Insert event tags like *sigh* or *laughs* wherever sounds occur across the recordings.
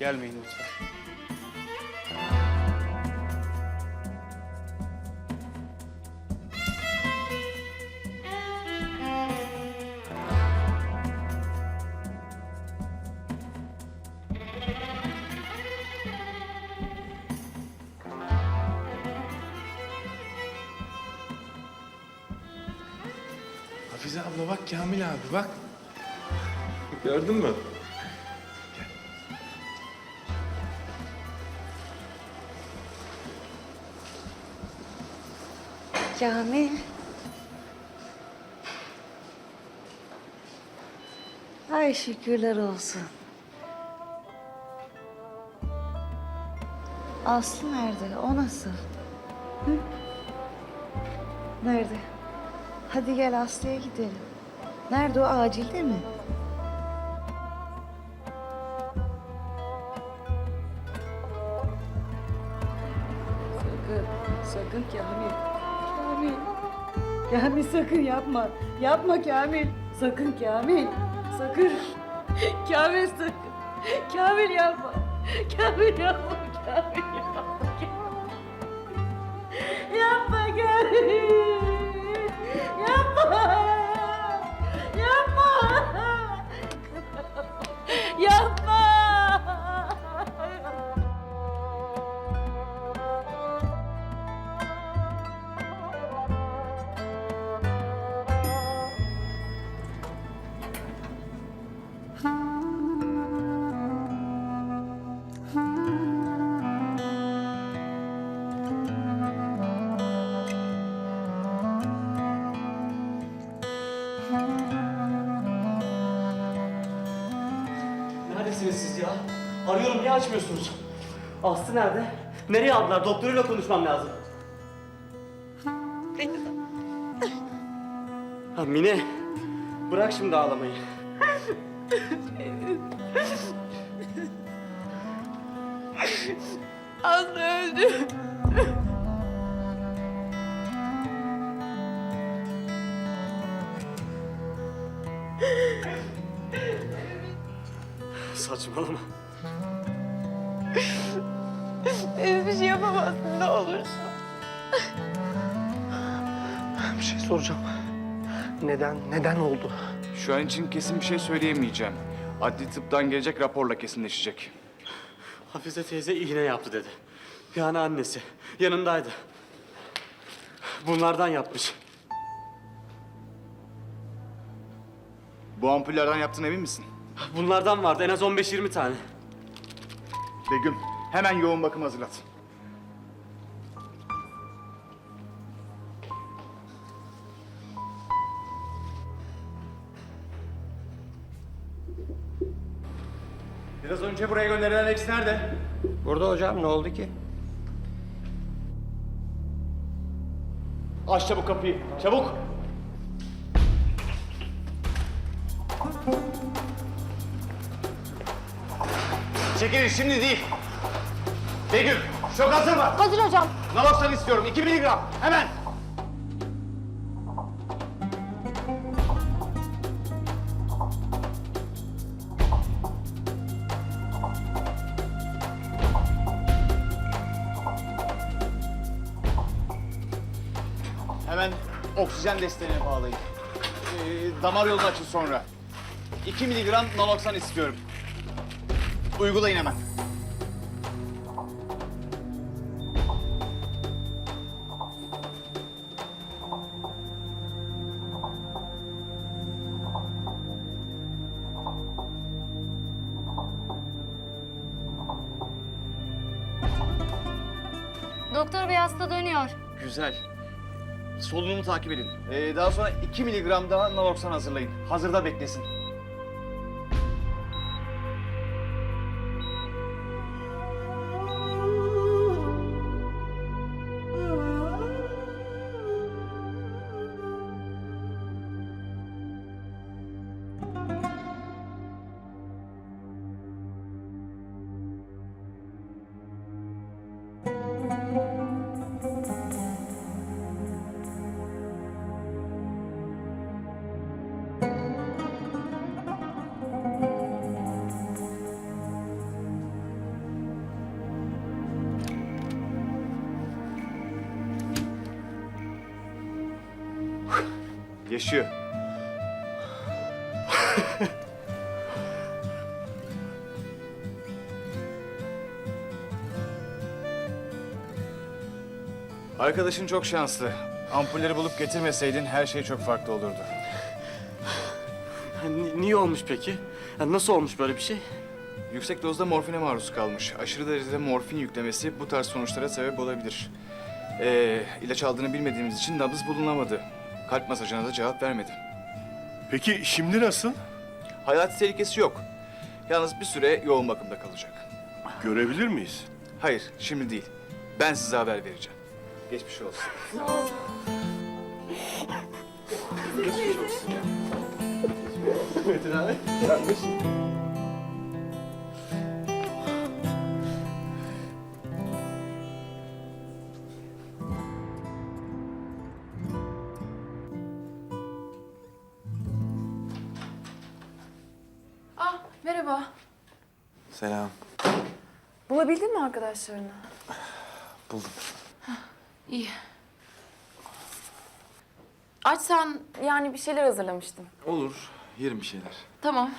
Gelmeyin lütfen. Hafize abla bak Kamil abi bak. Gördün mü? Kamil. Ay şükürler olsun. Aslı nerede? O nasıl? Hı? Nerede? Hadi gel Aslı'ya gidelim. Nerede o acilde mi? Sakın, sakın Kamil. Kamil. Kamil sakın yapma. Yapma Kamil. Sakın Kamil. Sakın. Kamil sakın. Kamil yapma. Kamil yapma. Kamil yapma. Ya? Arıyorum niye açmıyorsunuz? Aslı nerede? Nereye aldılar? Doktoruyla konuşmam lazım. Ha Mine, bırak şimdi ağlamayı. Aslı öldü. Saçmalama. Hiçbir şey yapamazsın ne olursun. Bir şey soracağım. Neden, neden oldu? Şu an için kesin bir şey söyleyemeyeceğim. Adli tıptan gelecek raporla kesinleşecek. Hafize teyze iğne yaptı dedi. Yani annesi. Yanındaydı. Bunlardan yapmış. Bu ampullerden yaptığına emin misin? Bunlardan vardı en az 15-20 tane. Begüm, hemen yoğun bakım hazırlat. Biraz önce buraya gönderilen Alex nerede? Burada hocam ne oldu ki? Aç çabuk kapıyı, çabuk! Çekilin şimdi değil. Begüm, şok hazır mı? Hazır hocam. Naloxon istiyorum, 2 miligram, hemen! Hemen oksijen desteğine bağlayın. Ee, damar yolunu açın sonra. 2 miligram naloxon istiyorum. Uygulayın hemen. Doktor bey hasta dönüyor. Güzel. Solunumu takip edin. Ee, daha sonra 2 miligram daha naloxon hazırlayın. Hazırda beklesin. Yaşıyor. Arkadaşın çok şanslı. Ampulleri bulup getirmeseydin her şey çok farklı olurdu. Ni- niye olmuş peki? Ha, nasıl olmuş böyle bir şey? Yüksek dozda morfine maruz kalmış. Aşırı derecede morfin yüklemesi bu tarz sonuçlara sebep olabilir. Ee, ilaç aldığını bilmediğimiz için nabız bulunamadı. Kalp masajına da cevap vermedi. Peki şimdi nasıl? Hayati tehlikesi yok. Yalnız bir süre yoğun bakımda kalacak. Görebilir miyiz? Hayır, şimdi değil. Ben size haber vereceğim. Geçmiş olsun. Ah merhaba. Selam. Bulabildin mi arkadaşlarını? Buldum. İyi. Açsan yani bir şeyler hazırlamıştım. Olur. Yerim bir şeyler. Tamam.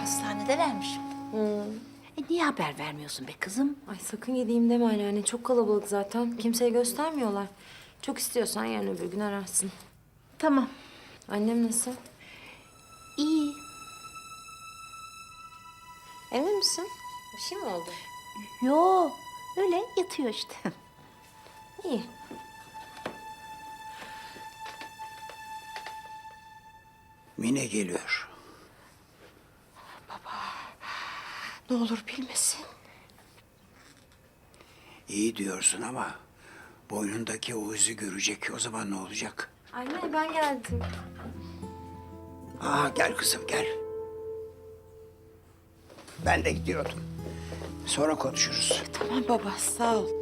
Hastanedelermiş. E niye haber vermiyorsun be kızım? Ay sakın gideyim deme anneanne. Çok kalabalık zaten. Kimseye göstermiyorlar. Çok istiyorsan yarın öbür gün ararsın. Tamam. Annem nasıl? İyi. Emin misin? Bir şey mi oldu? Yo öyle yatıyor işte. *laughs* İyi. Mine geliyor. Ne olur bilmesin. İyi diyorsun ama boynundaki o izi görecek. O zaman ne olacak? Anne ben geldim. Aa gel kızım gel. Ben de gidiyordum. Sonra konuşuruz. Tamam baba sağ ol.